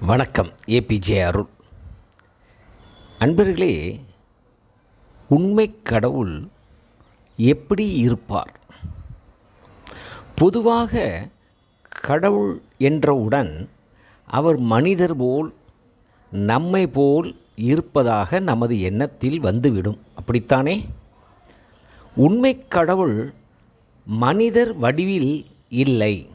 வணக்கம் ஏபிஜே அருள். அன்பர்களே உண்மை கடவுள் எப்படி இருப்பார்? பொதுவாக கடவுள் என்றவுடன் அவர் மனிதர் போல் நம்மை போல் இருப்பதாக நமது எண்ணத்தில் வந்துவிடும். அப்படித்தானே? உண்மை கடவுள் மனிதர் வடிவில் இல்லை.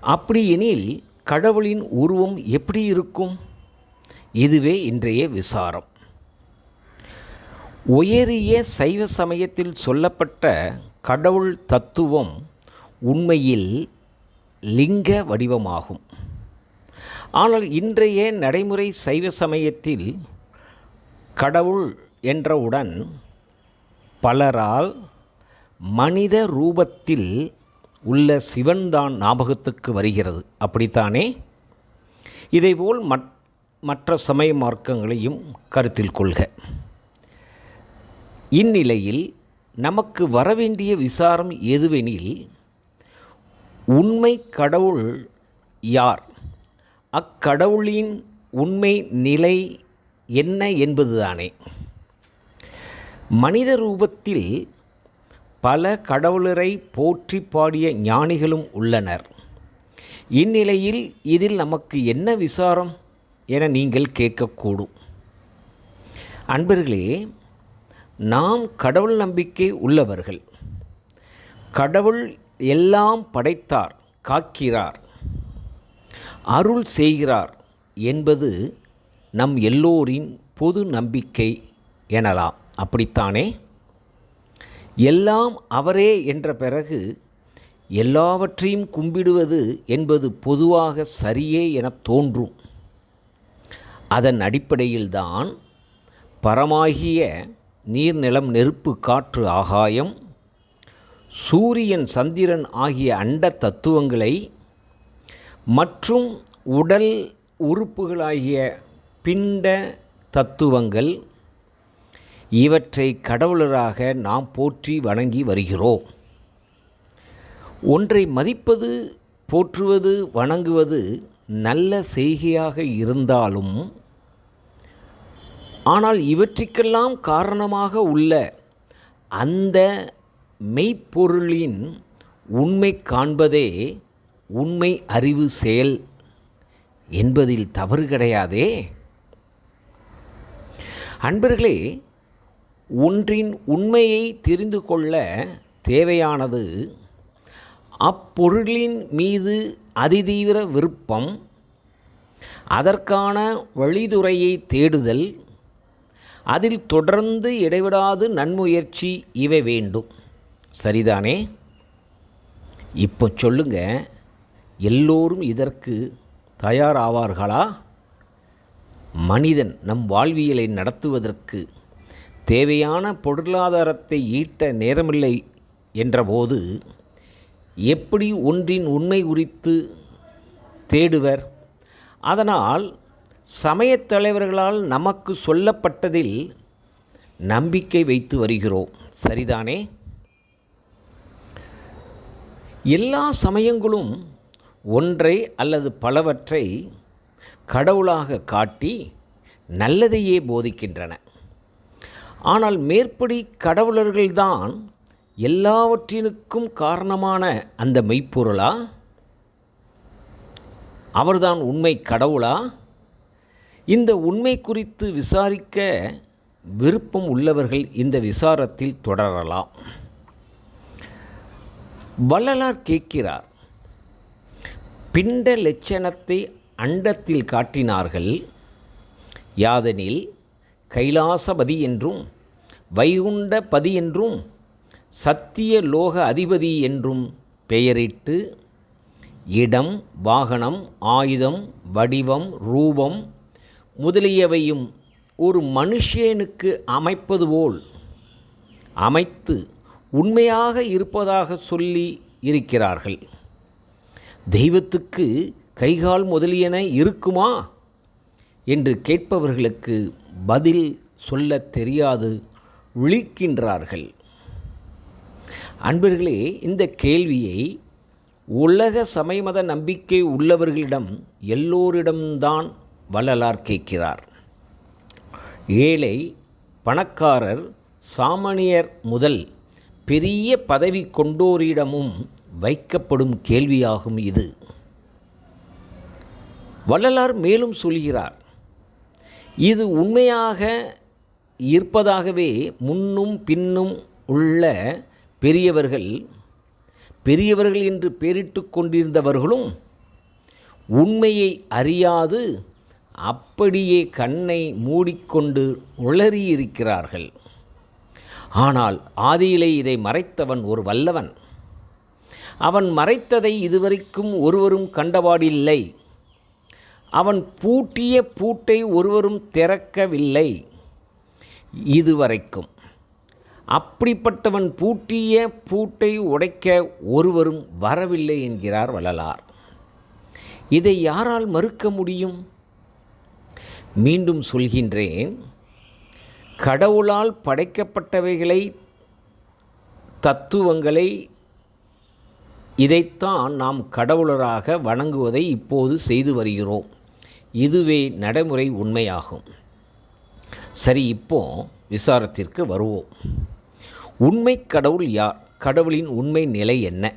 அப்படியெனில் கடவுளின் உருவம் எப்படி இருக்கும்? இதுவே இன்றைய விசாரம். உயரிய சைவ சமயத்தில் சொல்லப்பட்ட கடவுள் தத்துவம் உண்மையில் லிங்க வடிவமாகும். ஆனால் இன்றைய நடைமுறை சைவ சமயத்தில் கடவுள் என்றவுடன் பலரால் மனித ரூபத்தில் உள்ள சிவன்தான் ஞாபகத்துக்கு வருகிறது. அப்படித்தானே? இதேபோல் மற் மற்ற சமய மார்க்கங்களையும் கருத்தில் கொள்க. இந்நிலையில் நமக்கு வரவேண்டிய விசாரம் எதுவெனில் உண்மை கடவுள் யார்? அக்கடவுளின் உண்மை நிலை என்ன என்பதுதானே. மனித ரூபத்தில் பல கடவுளரை போற்றி பாடிய ஞானிகளும் உள்ளனர். இந்நிலையில் இதில் நமக்கு என்ன விசாரம்? என நீங்கள் கேட்கக்கூடும். அன்பர்களே நாம் கடவுள் நம்பிக்கை உள்ளவர்கள். கடவுள் எல்லாம் படைத்தார் காக்கிறார் அருள் செய்கிறார் என்பது நம் எல்லோரின் பொது நம்பிக்கை எனலாம். அப்படித்தானே? எல்லாம் அவரே என்ற பிறகு எல்லாவற்றையும் கும்பிடுவது என்பது பொதுவாக சரியே என தோன்றும். அதன் அடிப்படையில்தான் பரமாகிய நீர் நிலம் நெருப்பு காற்று ஆகாயம் சூரியன் சந்திரன் ஆகிய அண்ட தத்துவங்களை மற்றும் உடல் உறுப்புகளாகிய பிண்ட தத்துவங்கள் இவற்றை கடவுளராக நாம் போற்றி வணங்கி வருகிறோம். ஒன்றை மதிப்பது போற்றுவது வணங்குவது நல்ல செய்கையாக இருந்தாலும் ஆனால் இவற்றிற்கெல்லாம் காரணமாக உள்ள அந்த மெய்ப்பொருளின் உண்மை காண்பதே உண்மை அறிவு செயல் என்பதில் தவறு கிடையாதே. அன்பர்களே ஒன்றின் உண்மையை தெரிந்து கொள்ள தேவையானது. அப்பொருளின் மீது அதிதீவிர விருப்பம் அதற்கான வழிதுறையை தேடுதல் அதில் தொடர்ந்து இடைவிடாது நன்முயற்சி இவை வேண்டும். சரிதானே? இப்போ சொல்லுங்க எல்லோரும் இதற்கு தயாராவார்களா? மனிதன் நம் வாழ்வியலை நடத்துவதற்கு தேவையான பொருளாதாரத்தை ஈட்ட நேரமில்லை என்றபோது எப்படி ஒன்றின் உண்மை குறித்து தேடுவர்? அதனால் சமயத் தலைவர்களால் நமக்கு சொல்லப்பட்டதில் நம்பிக்கை வைத்து வருகிறோம். சரிதானே? எல்லா சமயங்களும் ஒன்றை அல்லது பலவற்றை கடவுளாக காட்டி நல்லதையே போதிக்கின்றன. ஆனால் மேற்படி கடவுளர்கள்தான் எல்லாவற்றினுக்கும் காரணமான அந்த மெய்ப்பொருளா? அவர்தான் உண்மை கடவுளா? இந்த உண்மை குறித்து விசாரிக்க விருப்பம் உள்ளவர்கள் இந்த விசாரத்தில் தொடரலாம். வள்ளலார் கேட்கிறார் பிண்ட லட்சணத்தை அண்டத்தில் காட்டினார்கள். யாதெனில் கைலாசபதி என்றும் வைகுண்டபதி என்றும் சத்திய லோக அதிபதி என்றும் பெயரிட்டு இடம் வாகனம் ஆயுதம் வடிவம் ரூபம் முதலியவையும் ஒரு மனுஷனுக்கு அமைப்பது போல் அமைத்து உண்மையாக இருப்பதாக சொல்லி இருக்கிறார்கள். தெய்வத்துக்கு கைகால் முதலியன இருக்குமா? என்று கேட்பவர்களுக்கு பதில் சொல்ல தெரியாது. விழிக்கின்றார்கள். அன்பர்களே இந்த கேள்வியை உலக சமயமத நம்பிக்கை உள்ளவர்களிடம் எல்லோரிடம்தான் வள்ளலார் கேட்கிறார். ஏழை பணக்காரர் சாமானியர் முதல் பெரிய பதவி கொண்டோரிடமும் வைக்கப்படும் கேள்வியாகும் இது. வள்ளலார் மேலும் சொல்கிறார் இது உண்மையாக இருப்பதாகவே முன்னும் பின்னும் உள்ள பெரியவர்கள் பெரியவர்கள் என்று பெயரிட்டு கொண்டிருந்தவர்களும் உண்மையை அறியாது அப்படியே கண்ணை மூடிக்கொண்டு உளறியிருக்கிறார்கள். ஆனால் ஆதியிலே இதை மறைத்தவன் ஒரு வல்லவன். அவன் மறைத்ததை இதுவரைக்கும் ஒருவரும் கண்டபாடில்லை. அவன் பூட்டிய பூட்டை ஒருவரும் திறக்கவில்லை. இதுவரைக்கும். அப்படிப்பட்டவன் பூட்டிய பூட்டை உடைக்க ஒருவரும் வரவில்லை என்கிறார் வள்ளலார். இதை யாரால் மறுக்க முடியும்? மீண்டும் சொல்கின்றேன் கடவுளால் படைக்கப்பட்டவைகளை தத்துவங்களை இதைத்தான் நாம் கடவுளராக வணங்குவதை இப்போது செய்து வருகிறோம். இதுவே நடைமுறை உண்மையாகும். சரி இப்போ விசாரத்திற்கு வருவோம். உண்மை கடவுள் யார் கடவுளின் உண்மை நிலை என்ன?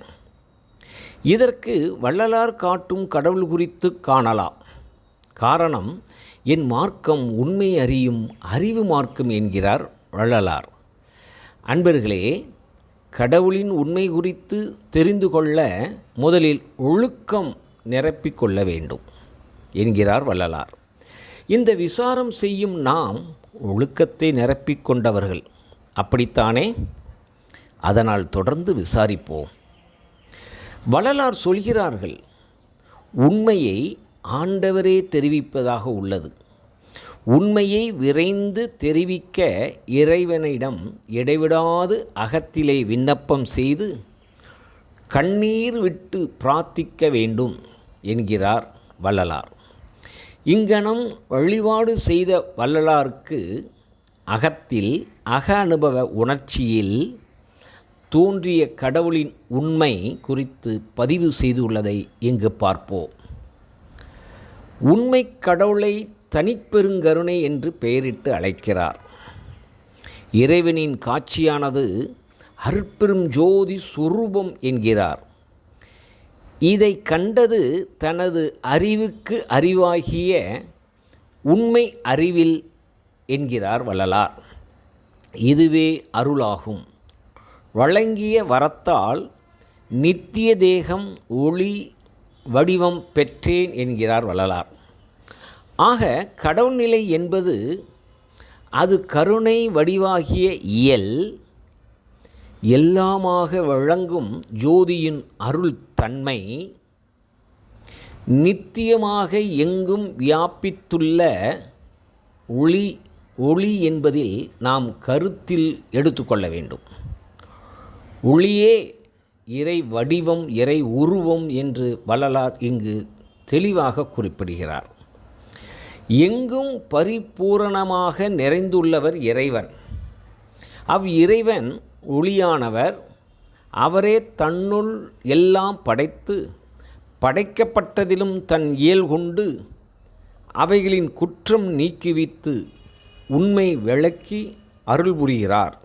இதற்கு வள்ளலார் காட்டும் கடவுள் குறித்து காணலாம். காரணம் என் மார்க்கம் உண்மை அறியும் அறிவு மார்க்கம் என்கிறார் வள்ளலார். அன்பர்களே கடவுளின் உண்மை குறித்து தெரிந்து கொள்ள முதலில் ஒழுக்கம் நிரப்பிக் கொள்ள வேண்டும் என்கிறார் வள்ளலார். இந்த விசாரம் செய்யும் நாம் ஒழுக்கத்தை நிரப்பிக் கொண்டவர்கள் அப்படித்தானே? அதனால் தொடர்ந்து விசாரிப்போம். வள்ளலார் சொல்கிறார்கள் உண்மையை ஆண்டவரே தெரிவிப்பதாக உள்ளது. உண்மையை விரைந்து தெரிவிக்க இறைவனிடம் இடைவிடாது அகத்திலே விண்ணப்பம் செய்து கண்ணீர் விட்டு பிரார்த்திக்க வேண்டும் என்கிறார் வள்ளலார். இங்கனம் வழிபாடு செய்த வள்ளலாருக்கு அகத்தில் அக அனுபவ உணர்ச்சியில் தோன்றிய கடவுளின் உண்மை குறித்து பதிவு செய்துள்ளதை இங்கு பார்ப்போம். உண்மை கடவுளை தனிப்பெருங்கருணை என்று பெயரிட்டு அழைக்கிறார். இறைவனின் காட்சியானது அற்பெரும் ஜோதி சுரூபம் என்கிறார். இதை கண்டது தனது அறிவுக்கு அறிவாகிய உண்மை அறிவில் என்கிறார் வள்ளலார். இதுவே அருளாகும். வழங்கிய வரத்தால் நித்திய தேகம் ஒளி வடிவம் பெற்றேன் என்கிறார் வள்ளலார். ஆக கடவுள் நிலை என்பது அது கருணை வடிவாகிய இயல் எல்லாமாக வழங்கும் ஜோதியின் அருள் தன்மை நித்தியமாக எங்கும் வியாபித்துள்ள ஒளி ஒளி என்பதில் நாம் கருத்தில் எடுத்துக்கொள்ள வேண்டும். ஒளியே இறை வடிவம் இறை உருவம் என்று வள்ளலார் இங்கு தெளிவாக குறிப்பிடுகிறார். எங்கும் பரிபூரணமாக நிறைந்துள்ளவர் இறைவன். அவ் இறைவன் ஒளியானவர் அவரே தன்னுள் எல்லாம் படைத்து படைக்கப்பட்டதிலும் தன் இயல் கொண்டு அவைகளின் குற்றம் நீக்கிவித்து உண்மை விளக்கி அருள் புரிகிறார்.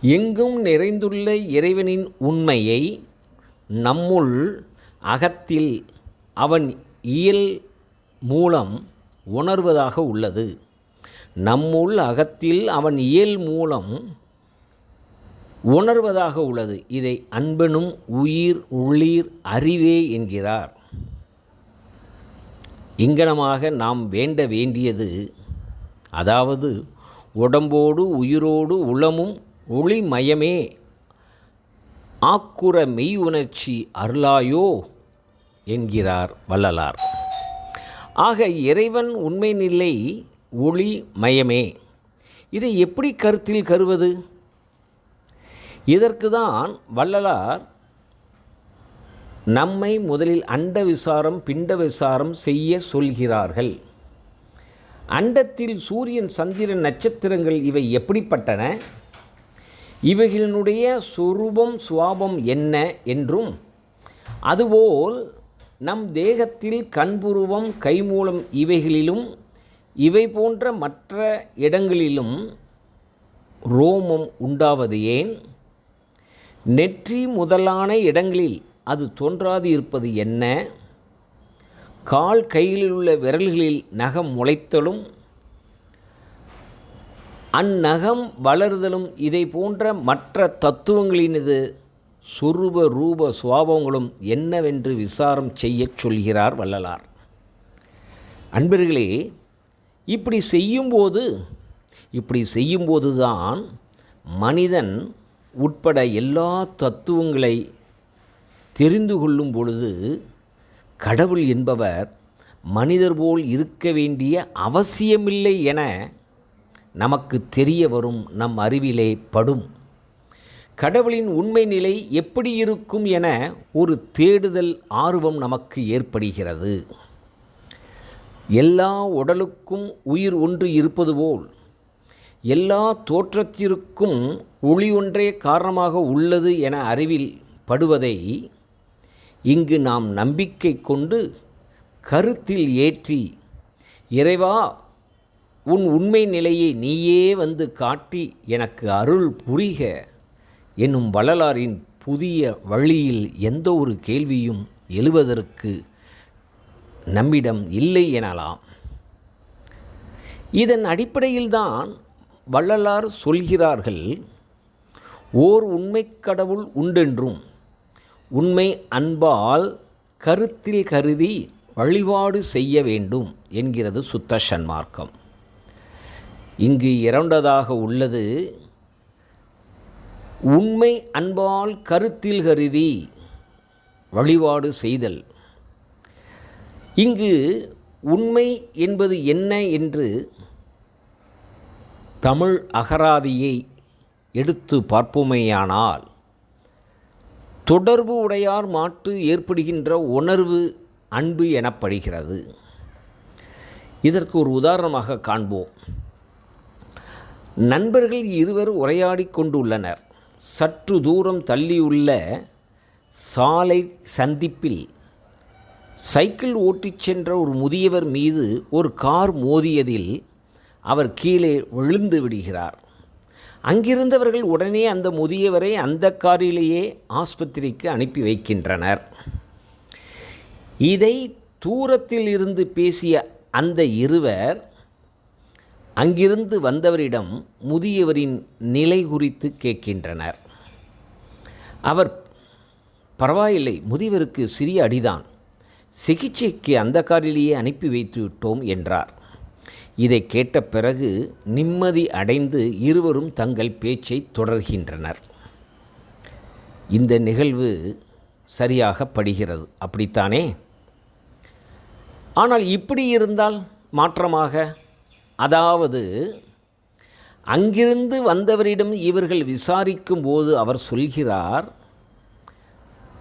எங்கும் நிறைந்துள்ள இறைவனின் உண்மையை நம்முள் அகத்தில் அவன் இயல் மூலம் உணர்வதாக உள்ளது. நம்முள் அகத்தில் அவன் இயல் மூலம் உணர்வதாக உள்ளது. இதை அன்பனும் உயிர் உள்ளீர் அறிவே என்கிறார். இங்கனமாக நாம் வேண்ட வேண்டியது அதாவது உடம்போடு உயிரோடு உளமும் ஒளிமயமே. ஆக்குற மெய் உணர்ச்சி அருளாயோ? என்கிறார் வள்ளலார். ஆக இறைவன் உண்மை நிலை ஒளி மயமே இதை எப்படி கருத்தில் கருவது? இதற்கு தான் வள்ளலார் நம்மை முதலில் அண்ட விசாரம் பிண்ட விசாரம் செய்ய சொல்கிறார்கள். அண்டத்தில் சூரியன் சந்திரன் நட்சத்திரங்கள் இவை எப்படிப்பட்டன? இவைகளினுடைய சுரூபம் சுவாபம் என்ன என்றும் அதுபோல் நம் தேகத்தில் கண்புருவம் கைமூலம் இவைகளிலும் இவை போன்ற மற்ற இடங்களிலும் ரோமம் உண்டாவது ஏன்? நெற்றி முதலான இடங்களில் அது தோன்றாது இருப்பது என்ன? கால் கையில் உள்ள விரல்களில் நகம் முளைத்தலும் அந்நகம் வளருதலும் இதை போன்ற மற்ற தத்துவங்களினது சுரூப ரூப சுவாபங்களும் என்னவென்று விசாரம் செய்யச் சொல்கிறார் வள்ளலார். அன்பர்களே இப்படி செய்யும்போது இப்படி செய்யும்போது தான் மனிதன் உட்பட எல்லா தத்துவங்களை தெரிந்து கொள்ளும் பொழுது கடவுள் என்பவர் மனிதர் போல் இருக்க வேண்டிய அவசியமில்லை என நமக்கு தெரிய வரும் நம் அறிவிலே படும். கடவுளின் உண்மை நிலை எப்படி இருக்கும் என ஒரு தேடுதல் ஆர்வம் நமக்கு ஏற்படுகிறது. எல்லா உடலுக்கும் உயிர் ஒன்று இருப்பது போல் எல்லா தோற்றத்திற்கும் ஒளி ஒன்றே காரணமாக உள்ளது என அறிவில் படுவதை இங்கு நாம் நம்பிக்கை கொண்டு கருத்தில் ஏற்றி இறைவா உன் உண்மை நிலையை நீயே வந்து காட்டி எனக்கு அருள் புரிக என்னும் வள்ளலாரின் புதிய வழியில் எந்த ஒரு கேள்வியும் எழுவதற்கு நம்மிடம் இல்லை எனலாம். இதன் அடிப்படையில்தான் வள்ளலார் சொல்கிறார்கள் ஓர் உண்மை கடவுள் உண்டென்றும் உண்மை அன்பால் கருத்தில் கருதி வழிபாடு செய்ய வேண்டும் என்கிறது சுத்த சன்மார்க்கம். இங்கு இரண்டதாக உள்ளது உண்மை அன்பால் கருத்தில் கருதி வழிபாடு செய்தல் இங்கு உண்மை என்பது என்ன என்று தமிழ் அகராதியை எடுத்து பார்ப்போமேயானால் தொடர்பு உடையார் மாட்டு ஏற்படுகின்ற உணர்வு அன்பு எனப்படுகிறது. இதற்கு ஒரு உதாரணமாக காண்போம். நண்பர்கள் இருவர் உரையாடி கொண்டுள்ளனர். சற்று தூரம் தள்ளியுள்ள சாலை சந்திப்பில் சைக்கிள் ஓட்டிச் சென்ற ஒரு முதியவர் மீது ஒரு கார் மோதியதில் அவர் கீழே விழுந்து விடுகிறார். அங்கிருந்தவர்கள் உடனே அந்த முதியவரை அந்த காரிலேயே ஆஸ்பத்திரிக்கு அனுப்பி வைக்கின்றனர். இதை தூரத்தில் இருந்து பேசிய அந்த இருவர் அங்கிருந்து வந்தவரிடம் முதியவரின் நிலை குறித்து கேட்கின்றனர். அவர் பரவாயில்லை முதியவருக்கு சிறிய அடிதான். சிகிச்சைக்கு அந்த காரிலேயே அனுப்பி வைத்து விட்டோம் என்றார். இதை கேட்ட பிறகு நிம்மதி அடைந்து இருவரும் தங்கள் பேச்சை தொடர்கின்றனர். இந்த நிகழ்வு சரியாக படுகிறது. அப்படித்தானே? ஆனால் இப்படி இருந்தால் மாற்றமாக? அதாவது அங்கிருந்து வந்தவரிடம் இவர்கள் விசாரிக்கும் போது அவர் சொல்கிறார்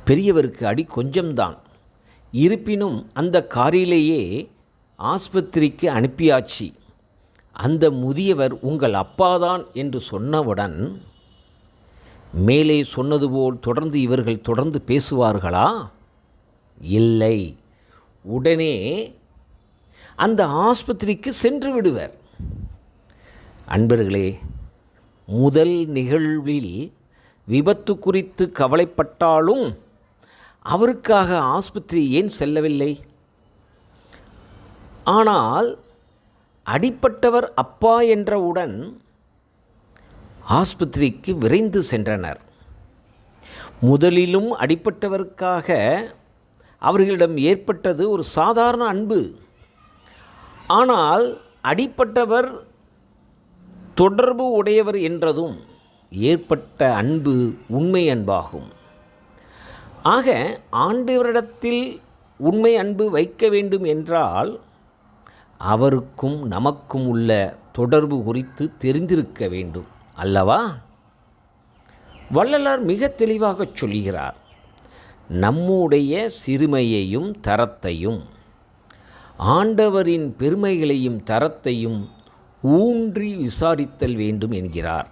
பெரியவருக்கு அடி கொஞ்சம்தான். இருப்பினும் அந்த காரிலேயே ஆஸ்பத்திரிக்கு அனுப்பியாச்சு. அந்த முதியவர் உங்கள் அப்பாதான் என்று சொன்னவுடன் மேலே சொன்னது போல் தொடர்ந்து இவர்கள் தொடர்ந்து பேசுவார்களா? இல்லை. உடனே அந்த ஆஸ்பத்திரிக்கு சென்று விடுவர். அன்பர்களே முதல் நிகழ்வில் விபத்து குறித்து கவலைப்பட்டாலும் அவருக்காக ஆஸ்பத்திரி ஏன் செல்லவில்லை? ஆனால் அடிப்பட்டவர் அப்பா என்றவுடன் ஆஸ்பத்திரிக்கு விரைந்து சென்றனர். முதலிலும் அடிப்பட்டவருக்காக அவர்களிடம் ஏற்பட்டது ஒரு சாதாரண அன்பு. ஆனால் அடிப்பட்டவர் தொடர்பு உடையவர் என்றதும் ஏற்பட்ட அன்பு உண்மை அன்பாகும். ஆக ஆண்டவரிடத்தில் உண்மை அன்பு வைக்க வேண்டும் என்றால் அவருக்கும் நமக்கும் உள்ள தொடர்பு குறித்து தெரிந்திருக்க வேண்டும் அல்லவா? வள்ளலார் மிக தெளிவாகச் சொல்கிறார் நம்முடைய சிறுமையையும் தரத்தையும் ஆண்டவரின் பெருமைகளையும் தரத்தையும் ஊன்றி விசாரித்தல் வேண்டும் என்கிறார்.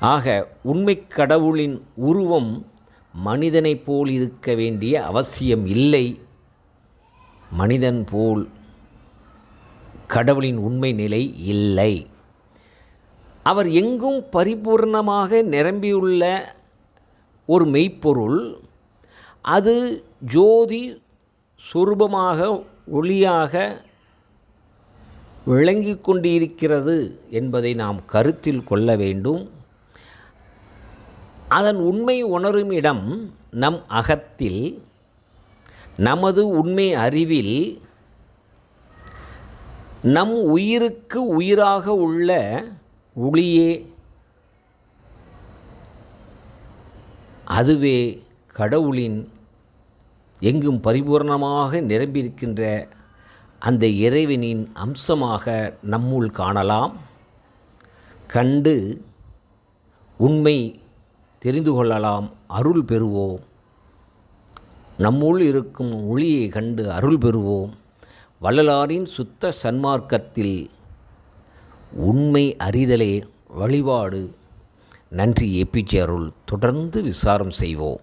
ஆக உண்மை கடவுளின் உருவம் மனிதனைப் போல் இருக்க வேண்டிய அவசியம் இல்லை. மனிதன் போல் கடவுளின் உண்மை நிலை இல்லை. அவர் எங்கும் பரிபூர்ணமாக நிரம்பியுள்ள ஒரு மெய்ப்பொருள் அது ஜோதி சுரூபமாக ஒளியாக விளங்கிக் கொண்டிருக்கிறது என்பதை நாம் கருத்தில் கொள்ள வேண்டும். அதன் உண்மை உணரும் இடம் நம் அகத்தில் நமது உண்மை அறிவில் நம் உயிருக்கு உயிராக உள்ள ஒளியே அதுவே கடவுளின் எங்கும் பரிபூர்ணமாக நிரம்பியிருக்கின்ற அந்த இறைவனின் அம்சமாக நம்முள் காணலாம். கண்டு உண்மை தெரிந்து கொள்ளலாம் அருள் பெறுவோம். நம்முள் இருக்கும் ஒளியை கண்டு அருள் பெறுவோம். வள்ளலாரின் சுத்த சன்மார்க்கத்தில் உண்மை அறிதலே வழிபாடு. நன்றி ஏபிஜே அருள். தொடர்ந்து விசாரம் செய்வோம்.